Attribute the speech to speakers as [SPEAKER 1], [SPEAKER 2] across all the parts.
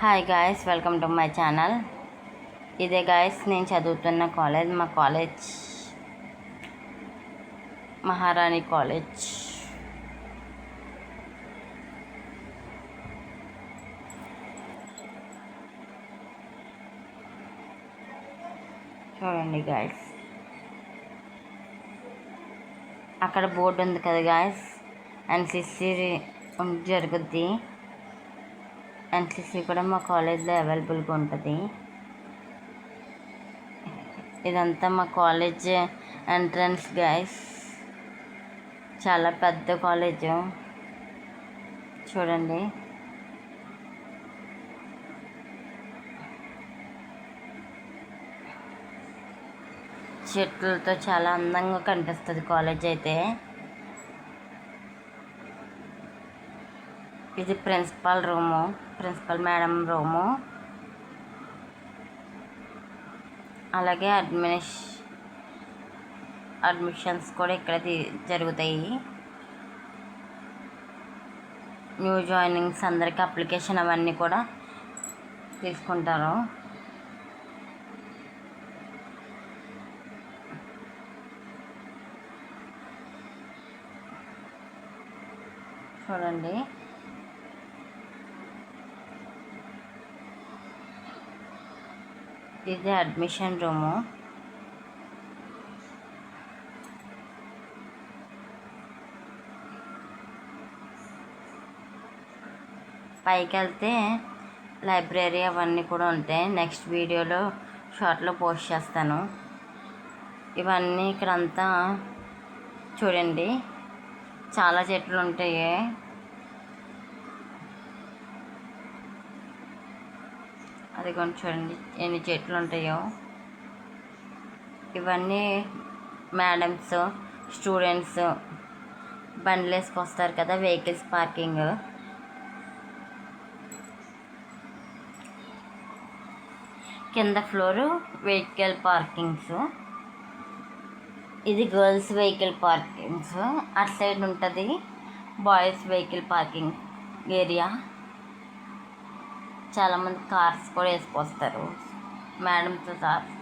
[SPEAKER 1] Hi guys welcome to my channel ఇదే guys నేను చదువుతున్న కాలేజ్ మా కాలేజ్ మహారాణి కాలేజ్ చూడండి గాయస్ అక్కడ బోర్డు ఉంది కదా గాయస్ ఎన్సిసి జరుగుద్ది. ఎన్సిసి కూడా మా కాలేజ్లో అవైలబుల్గా ఉంటుంది. ఇదంతా మా కాలేజ్ ఎంట్రన్స్ గైస్ చాలా పెద్ద కాలేజ్. చూడండి. చెట్లతో చాలా అందంగా కనిపిస్తుంది కాలేజ్ అయితే ఇది principal room principal madam room. అలాగే అడ్మినిష్ అడ్మిషన్స్ కూడా ఇక్కడ తీ- జరుగుతాయి. న్యూ జాయినింగ్స్ అందరికి అప్లికేషన్ అవన్నీ కూడా తీసుకుంటారు. చూడండి. ఇది అడ్మిషన్ రూము పైకి వెళ్తే లైబ్రరీ అవన్నీ కూడా ఉంటాయి. నెక్స్ట్ వీడియోలో షార్ట్లో పోస్ట్ చేస్తాను. ఇవన్నీ ఇక్కడంతా చూడండి. చాలా చెట్లు ఉంటాయి. అది కొంచెం చూడండి. ఎన్ని చెట్లు ఉంటాయో. ఇవన్నీ మేడమ్స్ స్టూడెంట్స్ బండ్లు వేసుకొస్తారు కదా వెహికల్స్ పార్కింగ్. కింద ఫ్లోరు వెహికల్ పార్కింగ్స్. ఇది గర్ల్స్ వెహికల్ పార్కింగ్స్. అటు సైడ్ ఉంటుంది బాయ్స్ వెహికల్ పార్కింగ్ ఏరియా. చాలామంది కార్స్ కూడా వేసుకొస్తారు. మేడంతో కార్స్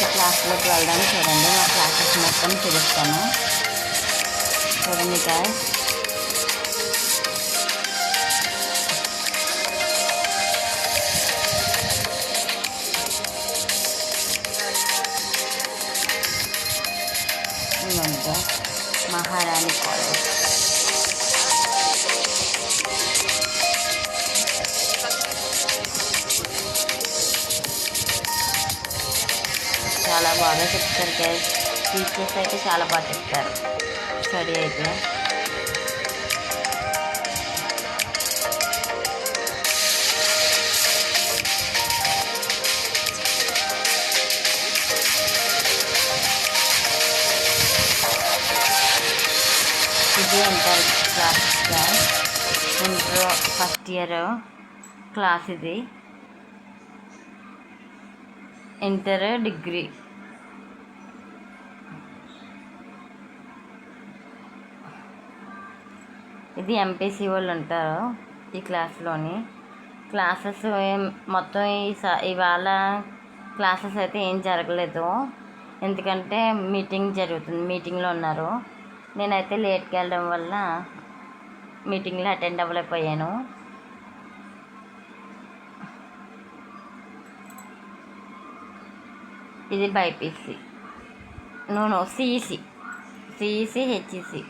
[SPEAKER 1] ఇంకా క్లాస్లోకి వెళ్ళడానికి చూడండి. మా క్లాసెస్ మొత్తం చూపిస్తాను. చూడండి గాయస్ చెప్తారు గైస్ టీచర్స్ అయితే చాలా బాగా చెప్తారు. స్టడీ అయితే. ఇది అంటారు class inter first year class ఇది. ఇంటర్ డిగ్రీ ఇది ఎంపీసీ వాళ్ళు ఉంటారు ఈ క్లాస్లోని. క్లాసెస్ మొత్తం ఈ స- ఇవాళ క్లాసెస్ అయితే ఏం జరగలేదు. ఎందుకంటే మీటింగ్ జరుగుతుంది మీటింగ్లో ఉన్నారు. నేనైతే లేట్కి వెళ్ళడం వల్ల మీటింగ్లో అటెండ్ అవ్వలేకపోయాను. ఇది BiPC. No no CEC. CEC HEC.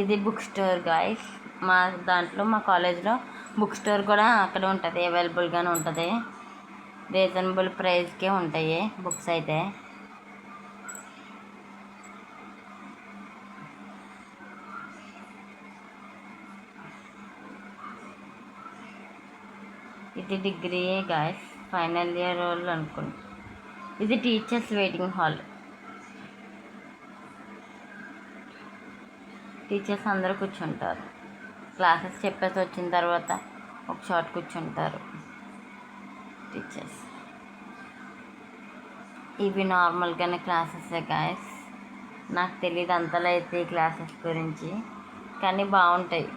[SPEAKER 1] ఇది బుక్ స్టోర్ గాయస్ మా దాంట్లో మా కాలేజ్లో బుక్ స్టోర్ కూడా అక్కడ ఉంటుంది అవైలబుల్గానే ఉంటుంది. రీజనబుల్ ప్రైస్కే ఉంటాయి బుక్స్ అయితే. ఇది డిగ్రీ గాయస్ ఫైనల్ ఇయర్ వాళ్ళు అనుకుంటా ఇది టీచర్స్ వెయిటింగ్ హాల్ టీచర్స్ అందరూ కూర్చుంటారు. క్లాసెస్ చెప్పేసి వచ్చిన తర్వాత ఒక షార్ట్ కూర్చుంటారు టీచర్స్. ఇవి నార్మల్గానే క్లాసెస్ గాయస్ నాకు తెలియదు అంతలో అయితే ఈ క్లాసెస్ గురించి కానీ బాగుంటాయి.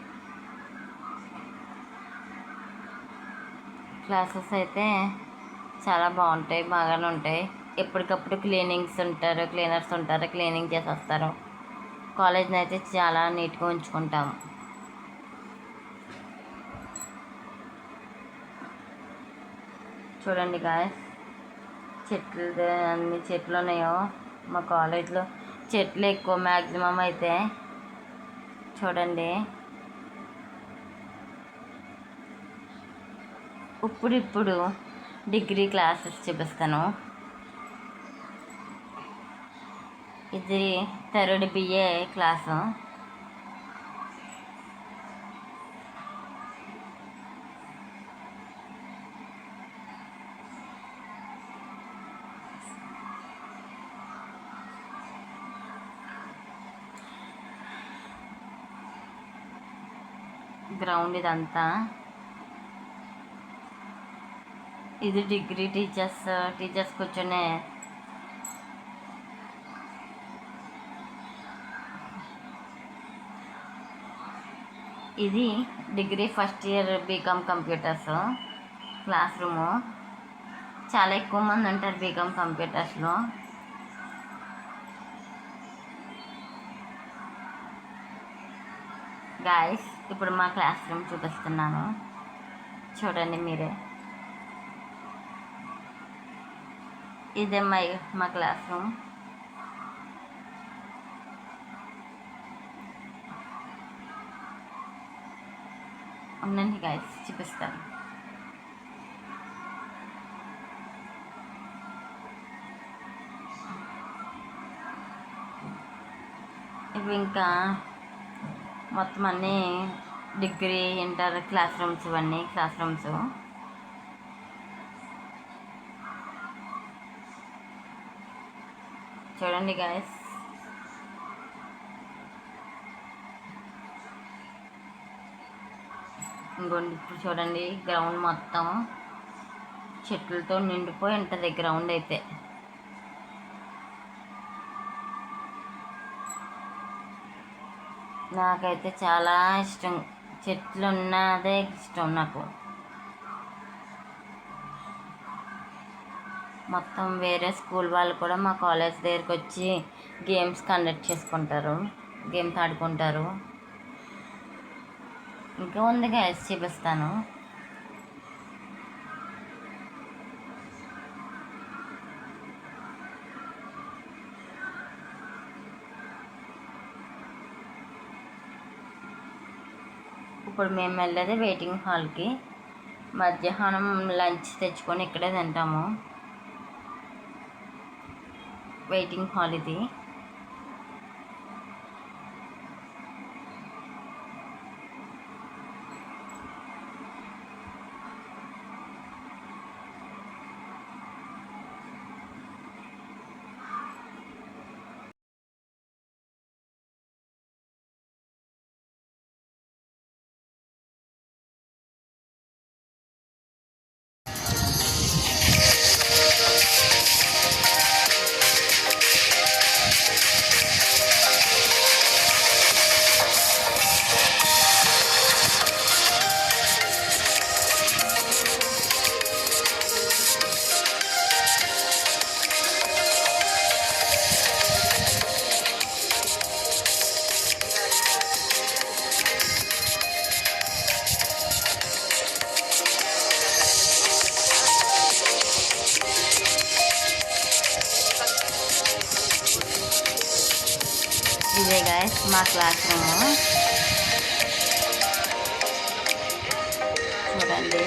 [SPEAKER 1] క్లాసెస్ అయితే చాలా బాగుంటాయి బాగానే ఉంటాయి. ఎప్పటికప్పుడు క్లీనింగ్స్ ఉంటారు క్లీనర్స్ ఉంటారు క్లీనింగ్ చేసి వస్తారు కాలేజ్ని అయితే చాలా నీట్గా ఉంచుకుంటాము చూడండి గాయస్ చెట్లు అన్ని చెట్లు ఉన్నాయో మా కాలేజ్లో. చెట్లు ఎక్కువ మ్యాక్సిమం అయితే. చూడండి. ఇప్పుడు ఇప్పుడు డిగ్రీ క్లాసెస్ చూపిస్తాను. ఇది థర్డ్ బిఏ క్లాసు. గ్రౌండ్ ఇదంతా. ఇది డిగ్రీ టీచర్స్ టీచర్స్ కూర్చునే ఇది degree first year BCom computers class room చాలా ఎక్కువ మంది ఉంటారు బీకామ్ కంప్యూటర్స్లో. గాయస్ ఇప్పుడు మా క్లాస్ రూమ్ చూపిస్తున్నాను. చూడండి మీరే. ఇదే మై మా క్లాస్ రూమ్ ఉండండి గాయస్ చూపిస్తాను. ఇవి ఇంకా మొత్తం అన్నీ డిగ్రీ ఇంటర్ క్లాస్ రూమ్స్ ఇవన్నీ క్లాస్ రూమ్స్ చూడండి గాయస్ ఇంకోండి ఇప్పుడు చూడండి గ్రౌండ్ మొత్తం చెట్లతో నిండిపోయి ఉంటుంది గ్రౌండ్ అయితే. నాకైతే చాలా ఇష్టం. చెట్లు ఉన్నదే ఇష్టం నాకు. మొత్తం వేరే స్కూల్ వాళ్ళు కూడా మా కాలేజ్ దగ్గరికి వచ్చి గేమ్స్ కండక్ట్ చేసుకుంటారు గేమ్స్ ఆడుకుంటారు. ఇంకా ఉంది గ్యాస్ చూపిస్తాను ఇప్పుడు మేము వెళ్ళేది వెయిటింగ్ హాల్కి. మధ్యాహ్నం లంచ్ తెచ్చుకొని ఇక్కడే తింటాము. వెయిటింగ్ హాల్ ఇది. గాయస్ మా క్లాస్ రూము చూడండి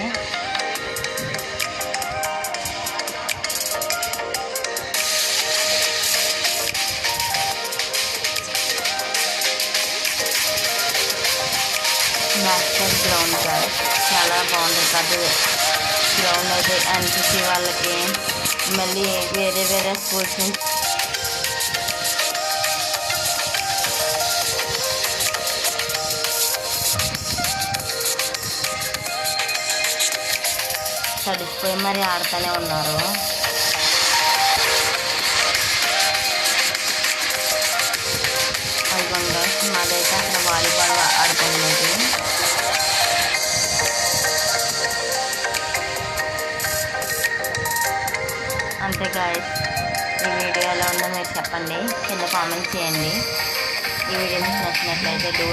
[SPEAKER 1] బ్యాక్ సైడ్ గ్రౌండ్ గాయస్ చాలా బాగుంది పెద్దది గ్రౌండ్ అయితే ఎన్సీసీ వాళ్ళకి మళ్ళీ వేరే వేరే స్కూల్స్ నుంచి తడిసిపోయి మరి ఆడుతూనే ఉన్నారు. అదిగోండి మాదైతే అక్కడ వాలీబాల్ ఆడుకునేది అంతే గాయస్ ఈ వీడియో ఎలా ఉందో మీరు చెప్పండి కింద కామెంట్ చేయండి. ఈ వీడియో మీకు నచ్చినట్లయితే డూ